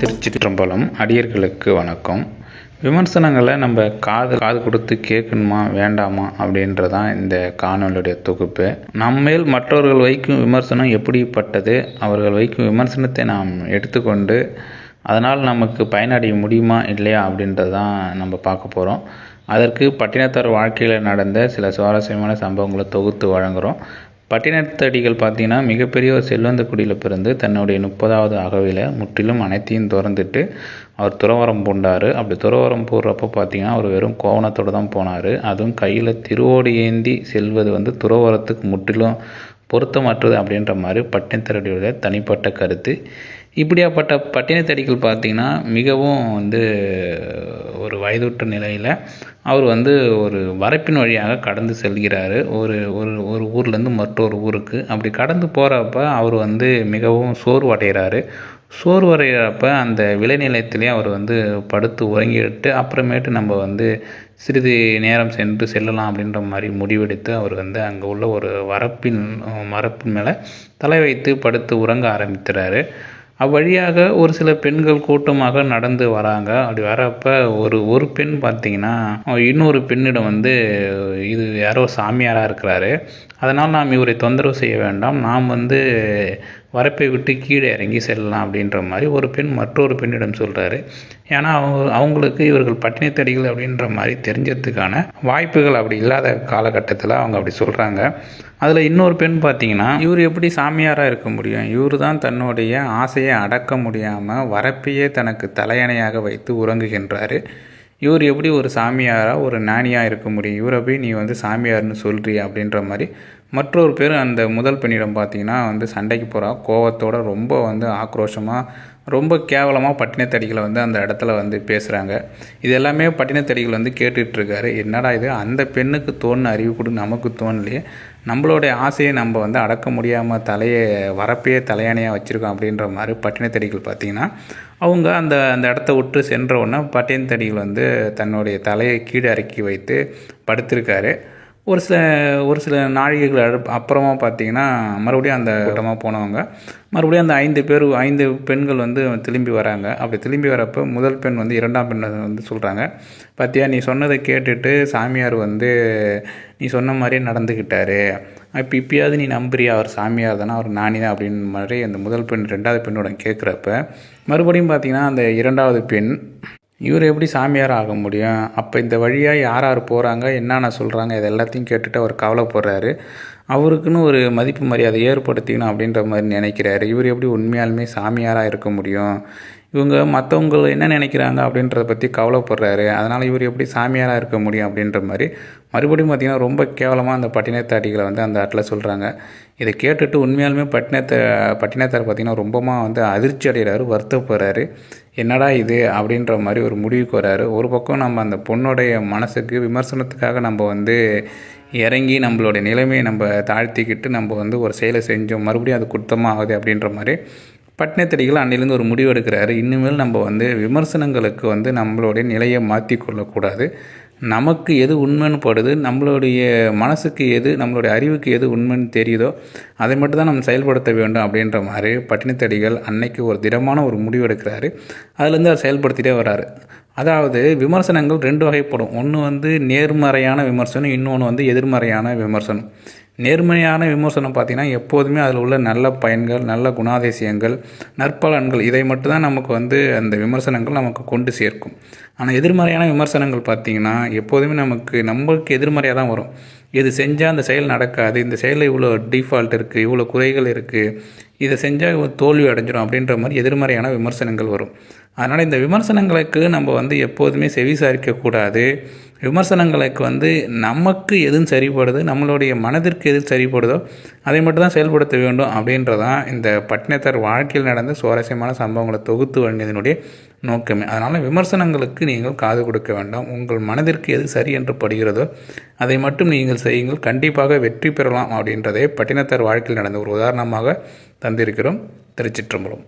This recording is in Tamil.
திருச்சிற்றம்பலம் அடியர்களுக்கு வணக்கம். விமர்சனங்களை நம்ம காது காது கொடுத்து கேட்கணுமா வேண்டாமா அப்படின்றதான் இந்த காணொலியுடைய தொகுப்பு. நம்மேல் மற்றவர்கள் வைக்கும் விமர்சனம் எப்படிப்பட்டது? அவர்கள் வைக்கும் விமர்சனத்தை நாம் எடுத்துக்கொண்டு அதனால் நமக்கு பயனடைய முடியுமா இல்லையா அப்படின்றதான் நம்ம பார்க்க போகிறோம் அதற்கு பட்டினத்தார் வாழ்க்கையில் நடந்த சில சுவாரஸ்யமான சம்பவங்களை தொகுத்து வழங்குகிறோம் பட்டினத்தடிகள் பார்த்தீங்கன்னா மிகப்பெரிய ஒரு செல்வந்த குடியில் பிறந்து தன்னுடைய முப்பதாவது அகவையில் முற்றிலும் அனைத்தையும் திறந்துட்டு அவர் துறவரம் பூண்டார். அப்படி துறவரம் போடுறப்போ பார்த்தீங்கன்னா அவர் வெறும் கோவணத்தோடு தான் போனார். அதுவும் கையில் திருவோடு ஏந்தி செல்வது வந்து துறவரத்துக்கு முற்றிலும் பொருத்தமற்றது அப்படின்ற மாதிரி பட்டினத்தடியோட தனிப்பட்ட கருத்து. இப்படியாப்பட்ட பட்டினத்தடிகள் பார்த்திங்கன்னா மிகவும் வந்து ஒரு வயதுற்ற நிலையில் அவர் வந்து ஒரு வரப்பின் வழியாக கடந்து செல்கிறார். ஒரு ஒரு ஒரு ஊர்லேருந்து மற்றொரு ஊருக்கு. அப்படி கடந்து போகிறப்ப அவர் வந்து மிகவும் சோர்வடைகிறாரு. சோர்வடைகிறப்ப அந்த விளைநிலையத்திலே அவர் வந்து படுத்து உறங்கிட்டு அப்புறமேட்டு நம்ம வந்து சிறிது நேரம் சென்று செல்லலாம் அப்படின்ற மாதிரி முடிவெடுத்து அவர் வந்து அங்கே உள்ள ஒரு வரப்பின் மரப்பின் மேலே தலை வைத்து படுத்து உறங்க ஆரம்பித்துறாரு அவ்வழியாக ஒரு சில பெண்கள் கூட்டமாக நடந்து வராங்க. அப்படி வரப்ப ஒரு ஒரு பெண் பார்த்தீங்கன்னா இன்னொரு பெண்ணிடம் வந்து இது யாரோ சாமியாராக இருக்கிறாரு. அதனால் நாம் இவரை தொந்தரவு செய்ய வேண்டாம். நாம் வந்து வரப்பை விட்டு கீழே இறங்கி செல்லலாம் அப்படின்ற மாதிரி ஒரு பெண் மற்றொரு பெண்ணிடம் சொல்கிறாரு ஏன்னா அவங்க அவங்களுக்கு இவர்கள் பட்டினித்தடிகள் அப்படின்ற மாதிரி தெரிஞ்சதுக்கான வாய்ப்புகள் அப்படி இல்லாத காலகட்டத்தில் அவங்க அப்படி சொல்கிறாங்க அதில் இன்னொரு பெண் பார்த்தீங்கன்னா இவர் எப்படி சாமியாராக இருக்க முடியும்? இவர் தான் தன்னுடைய ஆசையை அடக்க முடியாமல் வரப்பையே தனக்கு தலையணையாக வைத்து உறங்குகின்றார். இவர் எப்படி ஒரு சாமியாராக ஒரு ஞானியாக இருக்க முடியும்? இவரை போய் நீ வந்து சாமியார்னு சொல்கிறீ அப்படின்ற மாதிரி மற்றொரு பேர் அந்த முதல் பெண்ணிடம் பார்த்தீங்கன்னா வந்து சண்டைக்கு போகிறா கோவத்தோட ரொம்ப வந்து ஆக்ரோஷமாக ரொம்ப கேவலமாக பட்டினத்தடிகளை வந்து அந்த இடத்துல வந்து பேசுகிறாங்க இது எல்லாமே பட்டினத்தடிகள் வந்து கேட்டுட்ருக்காரு. என்னடா இது? அந்த பெண்ணுக்கு தோணுன அறிவு கொடு நமக்கு தோணலையே. நம்மளுடைய ஆசையை நம்ம வந்து அடக்க முடியாமல் தலையை வரப்பையே தலையானையாக வச்சுருக்கோம் அப்படின்ற மாதிரி பட்டினத்தடிகள் பார்த்திங்கன்னா அவங்க அந்த அந்த இடத்த விட்டு சென்ற உடனே பட்டினத்தடிகள் வந்து தன்னுடைய தலையை கீழே இறக்கி வைத்து படுத்திருக்காரு. ஒரு சில ஒரு சில நாழிகைகள் அப்புறமா பார்த்தீங்கன்னா மறுபடியும் அந்த கூட்டமாக போனவங்க. மறுபடியும் அந்த ஐந்து பேர் ஐந்து பெண்கள் வந்து திரும்பி வராங்க. அப்படி திரும்பி வரப்போ முதல் பெண் வந்து இரண்டாம் பெண் வந்து சொல்கிறாங்க பார்த்தியா நீ சொன்னதை கேட்டுட்டு சாமியார் வந்து நீ சொன்ன மாதிரியே நடந்துக்கிட்டாரு இப்போ இப்பயாவது நீ நம்புறியா? அவர் சாமியார் தானே? அவர் நானி தான் அப்படின்னு மாதிரி அந்த முதல் பெண் ரெண்டாவது பெண்ணோட கேட்குறப்ப மறுபடியும் பார்த்திங்கன்னா அந்த இரண்டாவது பெண் இவர் எப்படி சாமியார் ஆக முடியும்? அப்போ இந்த வழியாக யார் யார் போகிறாங்க என்னென்ன சொல்கிறாங்க இது எல்லாத்தையும் கேட்டுட்டு அவர் கவலைப்படுறாரு அவருக்குன்னு ஒரு மதிப்பு மரியாதை ஏற்படுத்திக்கணும் அப்படின்ற மாதிரி நினைக்கிறாரு. இவர் எப்படி உண்மையாலுமே சாமியாராக இருக்க முடியும்? இவங்க மற்றவங்க என்ன நினைக்கிறாங்க அப்படின்றத பற்றி கவலைப்படுறாரு. அதனால் இவர் எப்படி சாமியாராக இருக்க முடியும் அப்படின்ற மாதிரி மறுபடியும் பார்த்திங்கன்னா ரொம்ப கேவலமாக அந்த பட்டினத்தாடிகளை வந்து அந்த ஆட்டில் சொல்கிறாங்க இதை கேட்டுட்டு உண்மையாலுமே பட்டினத்தை பட்டினத்தார் பார்த்திங்கன்னா ரொம்பமாக வந்து அதிர்ச்சி அடைகிறாரு வருத்தப்படுறாரு. என்னடா இது அப்படின்ற மாதிரி ஒரு முடிவுக்கு வராரு. ஒரு பக்கம் நம்ம அந்த பொண்ணுடைய மனசுக்கு விமர்சனத்துக்காக நம்ம வந்து இறங்கி நம்மளுடைய நிலைமையை நம்ம தாழ்த்திக்கிட்டு நம்ம வந்து ஒரு செயலை செஞ்சோம் மறுபடியும் அது குத்தமாக ஆகுது அப்படின்ற மாதிரி பட்டினத்தடிகள் அன்னிலேருந்து ஒரு முடிவு எடுக்கிறாரு. இனிமேல் நம்ம வந்து விமர்சனங்களுக்கு வந்து நம்மளுடைய நிலையை மாற்றி கொள்ளக்கூடாது. நமக்கு எது உண்மைன்னு படுது நம்மளுடைய மனசுக்கு எது நம்மளுடைய அறிவுக்கு எது உண்மைன்னு தெரியுதோ அதை மட்டும் தான் நம்ம செயல்படுத்த வேண்டும் அப்படின்ற மாதிரி பட்டினத்தடிகள் அன்னைக்கு ஒரு திடமான ஒரு முடிவு எடுக்கிறாரு. அதுலேருந்து அவர் செயல்படுத்திகிட்டே வர்றாரு அதாவது விமர்சனங்கள் ரெண்டு வகைப்படும். ஒன்று வந்து நேர்மறையான விமர்சனம் இன்னொன்று வந்து எதிர்மறையான விமர்சனம். நேர்மையான விமர்சனம் பார்த்திங்கன்னா எப்போதுமே அதில் உள்ள நல்ல பயன்கள் நல்ல குணாதிசயங்கள் நற்பலன்கள் இதை மட்டும்தான் நமக்கு வந்து அந்த விமர்சனங்கள் நமக்கு கொண்டு சேர்க்கும். ஆனால் எதிர்மறையான விமர்சனங்கள் பார்த்திங்கன்னா எப்போதுமே நமக்கு நம்மளுக்கு எதிர்மறையாக தான் வரும். இது செஞ்சால் அந்த செயல் நடக்காது இந்த செயலில் இவ்வளோ டிஃபால்ட் இருக்குது இவ்வளோ குறைகள் இருக்குது இதை செஞ்சால் தோல்வி அடைஞ்சிடும் அப்படின்ற மாதிரி எதிர்மறையான விமர்சனங்கள் வரும். அதனால் இந்த விமர்சனங்களுக்கு நம்ம வந்து எப்போதுமே செவிசாரிக்கக்கூடாது விமர்சனங்களுக்கு வந்து நமக்கு எதுவும் சரிப்படுது நம்மளுடைய மனதிற்கு எது சரிப்படுதோ அதை மட்டும் தான் செயல்படுத்த வேண்டும் அப்படின்றதான் இந்த பட்டினத்தார் வாழ்க்கையில் நடந்த சுவாரஸ்யமான சம்பவங்களை தொகுத்து வழங்கியதனுடைய நோக்கமே. அதனால் விமர்சனங்களுக்கு நீங்கள் காது கொடுக்க வேண்டாம். உங்கள் மனதிற்கு எது சரி என்று படுகிறதோ அதை மட்டும் நீங்கள் செய்யுங்கள். கண்டிப்பாக வெற்றி பெறலாம் அப்படின்றதே பட்டினத்தார் வாழ்க்கையில் நடந்த ஒரு உதாரணமாக தந்திருக்கிறோம் திருச்சிற்றம்பலம்.